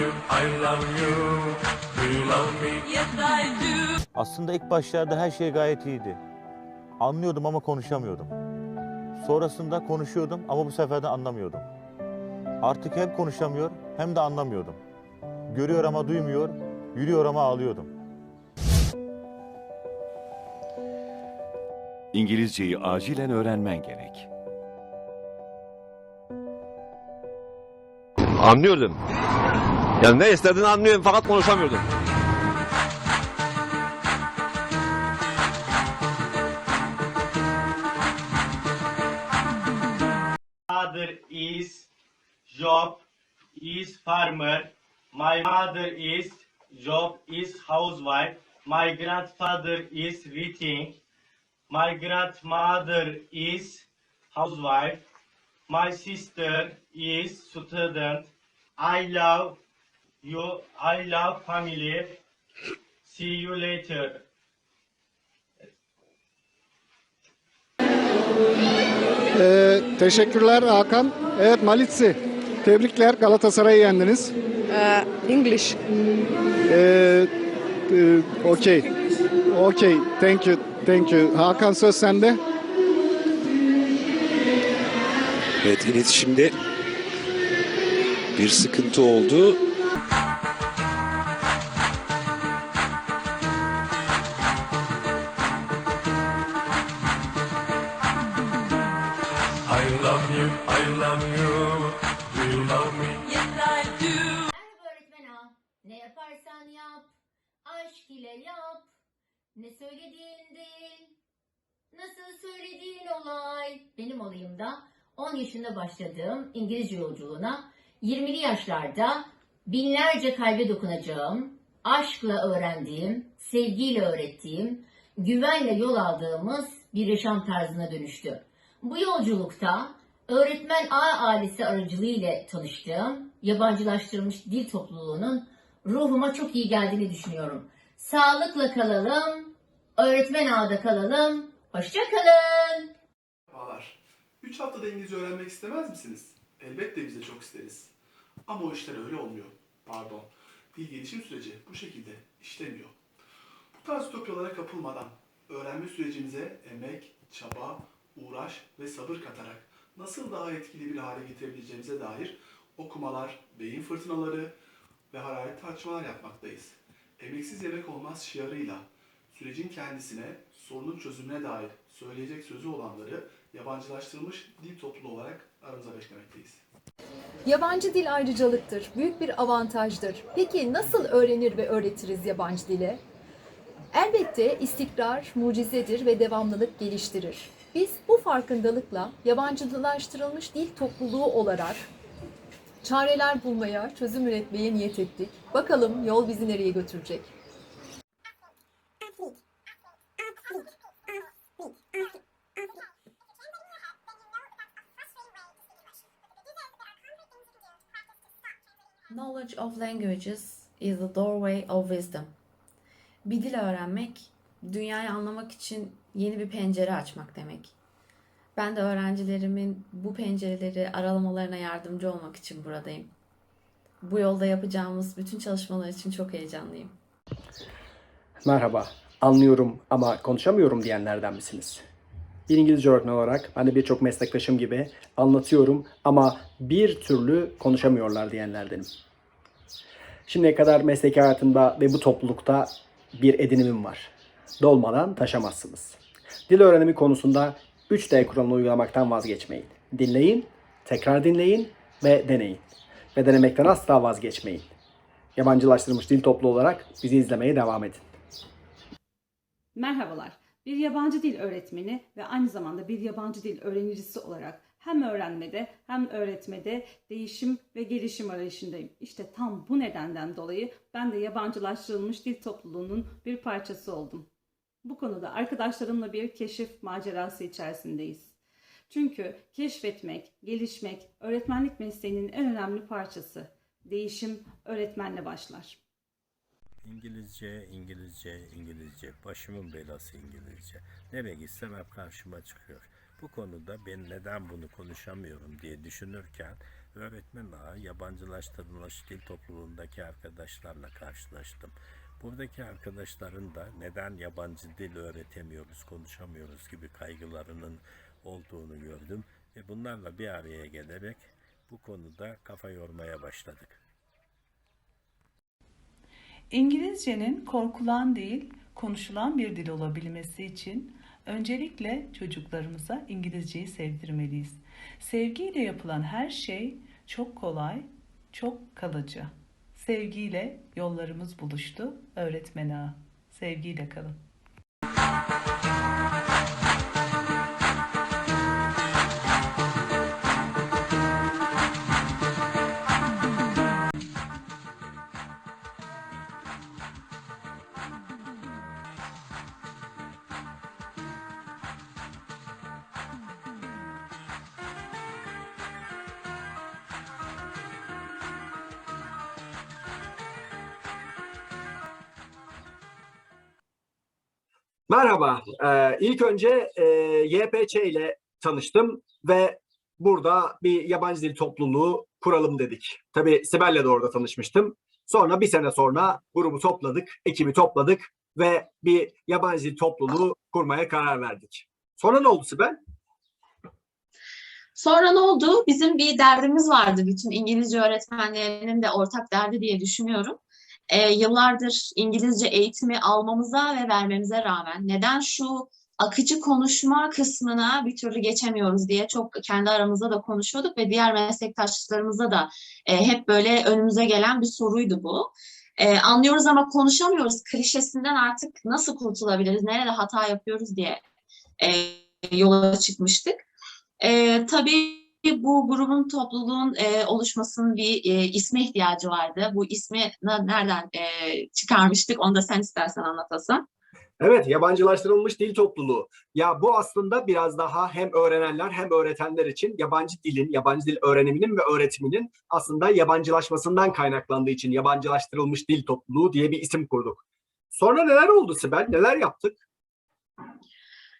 you, I love you. Do you love me? Yes, I do. Aslında ilk başlarda her şey gayet iyiydi. Anlıyordum ama konuşamıyordum. Sonrasında konuşuyordum ama bu sefer de anlamıyordum. Artık hem konuşamıyor hem de anlamıyordum. Görüyor ama duymuyor, yürüyor ama ağlıyordum. İngilizceyi acilen öğrenmen gerek. Anlıyordum. Yani ne istediğini anlıyorum fakat konuşamıyordum. father is job is farmer. My mother is job is housewife. My grandfather is reading my grandmother is housewife. My sister is student. İ love you i love family see you later Ee, teşekkürler Hakan. Evet Malitsi. Tebrikler Galatasaray'ı yendiniz. Uh, English. Ee, e, Okey. Okey. Thank you. Thank you. Hakan söz sende. Evet iletişimde bir sıkıntı oldu. Love you, I love you. Do you love me? Yes, I do. Merhaba öğretmen ağa. Ne yaparsan yap, aşk ile yap. Ne söylediğin değil, nasıl söylediğin olay. Benim olayımda 10 yaşında başladığım İngilizce yolculuğuna 20'li yaşlarda binlerce kalbe dokunacağım, aşkla öğrendiğim, sevgiyle öğrettiğim, güvenle yol aldığımız bir yaşam tarzına dönüştü. Bu yolculukta öğretmen A ailesi aracılığıyla tanıştığım yabancılaştırılmış dil topluluğunun ruhuma çok iyi geldiğini düşünüyorum. Sağlıkla kalalım, öğretmen ağda kalalım, hoşça kalın. Merhabalar. 3 haftada İngilizce öğrenmek istemez misiniz? Elbette biz de çok isteriz. Ama o işler öyle olmuyor. Pardon. Dil gelişim süreci bu şekilde işlemiyor. Bu tarz ütopyalara kapılmadan öğrenme sürecinize emek, çaba, uğraş ve sabır katarak nasıl daha etkili bir hale getirebileceğimize dair okumalar, beyin fırtınaları ve hararetli tartışmalar yapmaktayız. Emeksiz yemek olmaz şiarıyla sürecin kendisine, sorunun çözümüne dair söyleyecek sözü olanları yabancılaştırılmış dil topluluğu olarak aramıza beklemekteyiz. Yabancı dil ayrıcalıktır, büyük bir avantajdır. Peki nasıl öğrenir ve öğretiriz yabancı dili? Elbette istikrar mucizedir ve devamlılık geliştirir. Biz bu farkındalıkla yabancılaştırılmış dil topluluğu olarak çareler bulmaya, çözüm üretmeye niyet ettik. Bakalım yol bizi nereye götürecek? Knowledge of languages is the doorway of wisdom. Bir dil öğrenmek, dünyayı anlamak için yeni bir pencere açmak demek. Ben de öğrencilerimin bu pencereleri aralamalarına yardımcı olmak için buradayım. Bu yolda yapacağımız bütün çalışmalar için çok heyecanlıyım. Merhaba, anlıyorum ama konuşamıyorum diyenlerden misiniz? Bir İngilizce öğretmen olarak ben birçok meslektaşım gibi anlatıyorum ama bir türlü konuşamıyorlar diyenlerdenim. Şimdiye kadar mesleki hayatımda ve bu toplulukta bir edinimim var. Dolmadan taşamazsınız. Dil öğrenimi konusunda 3D kuralını uygulamaktan vazgeçmeyin. Dinleyin, tekrar dinleyin ve deneyin. Ve denemekten asla vazgeçmeyin. Yabancılaştırılmış dil topluluğu olarak bizi izlemeye devam edin. Merhabalar. Bir yabancı dil öğretmeni ve aynı zamanda bir yabancı dil öğrenicisi olarak hem öğrenmede hem öğretmede değişim ve gelişim arayışındayım. İşte tam bu nedenden dolayı ben de yabancılaştırılmış dil topluluğunun bir parçası oldum. Bu konuda arkadaşlarımla bir keşif macerası içerisindeyiz. Çünkü keşfetmek, gelişmek öğretmenlik mesleğinin en önemli parçası. Değişim öğretmenle başlar. İngilizce, İngilizce, İngilizce. Başımın belası İngilizce. Nereye gitsem hep karşıma çıkıyor. Bu konuda ben neden bunu konuşamıyorum diye düşünürken öğretmen ağa yabancılaştırılmış dil topluluğundaki arkadaşlarla karşılaştım. Buradaki arkadaşların da neden yabancı dil öğretemiyoruz, konuşamıyoruz gibi kaygılarının olduğunu gördüm ve bunlarla bir araya gelerek bu konuda kafa yormaya başladık. İngilizcenin korkulan değil, konuşulan bir dil olabilmesi için öncelikle çocuklarımıza İngilizceyi sevdirmeliyiz. Sevgiyle yapılan her şey çok kolay, çok kalıcı. Sevgiyle yollarımız buluştu. Öğretmen ağa. Sevgiyle kalın. Merhaba. Ee, ilk önce e, YPÇ ile tanıştım ve burada bir yabancı dil topluluğu kuralım dedik. Tabii Sibel'le de orada tanışmıştım. Sonra bir sene sonra grubu topladık, ekibi topladık ve bir yabancı dil topluluğu kurmaya karar verdik. Sonra ne oldu Sibel? Sonra ne oldu? Bizim bir derdimiz vardı. Bütün İngilizce öğretmenlerinin de ortak derdi diye düşünüyorum. Ee, yıllardır İngilizce eğitimi almamıza ve vermemize rağmen neden şu akıcı konuşma kısmına bir türlü geçemiyoruz diye çok kendi aramızda da konuşuyorduk ve diğer meslektaşlarımızla da e, hep böyle önümüze gelen bir soruydu bu. E, anlıyoruz ama konuşamıyoruz klişesinden artık nasıl kurtulabiliriz, nerede hata yapıyoruz diye e, yola çıkmıştık. E, tabii bu grubun, topluluğun e, oluşmasının bir e, isme ihtiyacı vardı. Bu ismi nereden e, çıkarmıştık? Onu da sen istersen anlatasın. Evet, yabancılaştırılmış dil topluluğu. Ya bu aslında biraz daha hem öğrenenler hem öğretenler için yabancı dilin, yabancı dil öğreniminin ve öğretiminin aslında yabancılaşmasından kaynaklandığı için yabancılaştırılmış dil topluluğu diye bir isim kurduk. Sonra neler oldu Sibel? Neler yaptık?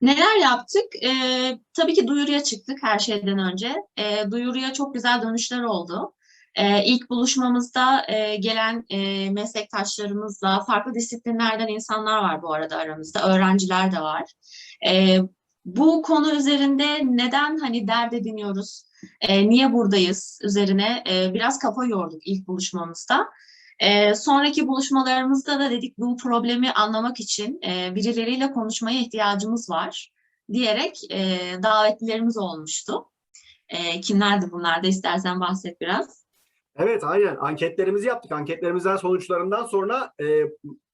Neler yaptık? Ee, tabii ki duyuruya çıktık her şeyden önce. Ee, duyuruya çok güzel dönüşler oldu. Ee, ilk buluşmamızda e, gelen e, meslektaşlarımızla farklı disiplinlerden insanlar var bu arada aramızda. Öğrenciler de var. Ee, bu konu üzerinde neden hani dert ediniyoruz, e, niye buradayız üzerine e, biraz kafa yorduk ilk buluşmamızda. Ee, sonraki buluşmalarımızda da dedik bu problemi anlamak için e, birileriyle konuşmaya ihtiyacımız var diyerek e, davetlilerimiz olmuştu. E, kimlerdi bunlar da istersen bahset biraz. Evet, aynen. Anketlerimizi yaptık. Anketlerimizden sonuçlarından sonra e,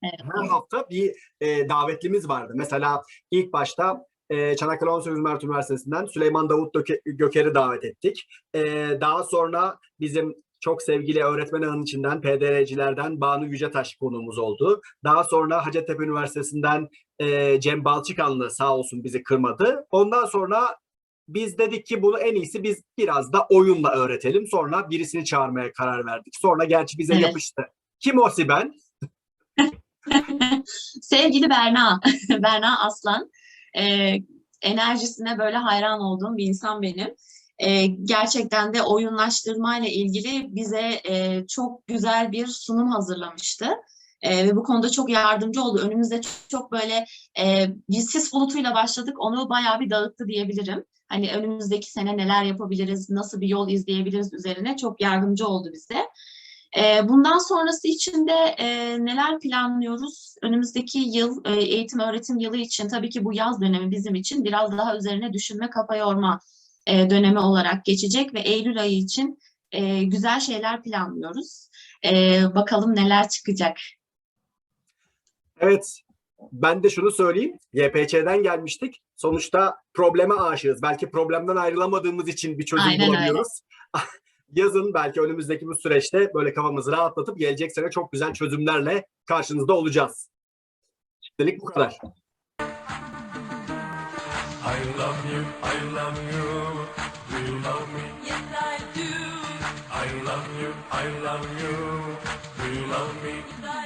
her hafta bir e, davetlimiz vardı. Mesela ilk başta e, Çanakkale 18 Mart Üniversitesi'nden Süleyman Davut Göker'i davet ettik. E, daha sonra bizim çok sevgili öğretmen ağının içinden PDR'cilerden Banu Yücetaş konuğumuz oldu. Daha sonra Hacettepe Üniversitesi'nden e, Cem Balçıkanlı sağ olsun bizi kırmadı. Ondan sonra biz dedik ki bunu en iyisi biz biraz da oyunla öğretelim. Sonra birisini çağırmaya karar verdik. Sonra gerçi bize Evet. yapıştı. Kim o Sibel? Sevgili Berna, Berna Aslan. E, enerjisine böyle hayran olduğum bir insan benim. E, gerçekten de oyunlaştırmayla ilgili bize e, çok güzel bir sunum hazırlamıştı. E, ve bu konuda çok yardımcı oldu. Önümüzde çok, çok böyle e, bir sis bulutuyla başladık. Onu bayağı bir dağıttı diyebilirim. Hani önümüzdeki sene neler yapabiliriz, nasıl bir yol izleyebiliriz üzerine çok yardımcı oldu bize. E, bundan sonrası için de e, neler planlıyoruz? Önümüzdeki yıl e, eğitim öğretim yılı için tabii ki bu yaz dönemi bizim için biraz daha üzerine düşünme, kafa yorma e, dönemi olarak geçecek ve Eylül ayı için e, güzel şeyler planlıyoruz. E, bakalım neler çıkacak. Evet. Ben de şunu söyleyeyim. YPÇ'den gelmiştik. Sonuçta probleme aşığız. Belki problemden ayrılamadığımız için bir çözüm Aynen öyle. bulamıyoruz. Yazın belki önümüzdeki bu süreçte böyle kafamızı rahatlatıp gelecek sene çok güzel çözümlerle karşınızda olacağız. Şimdilik bu kadar. I love you, I love you. You love me? Yes, I do. I love you, I love you. Do you love me? Yes, I.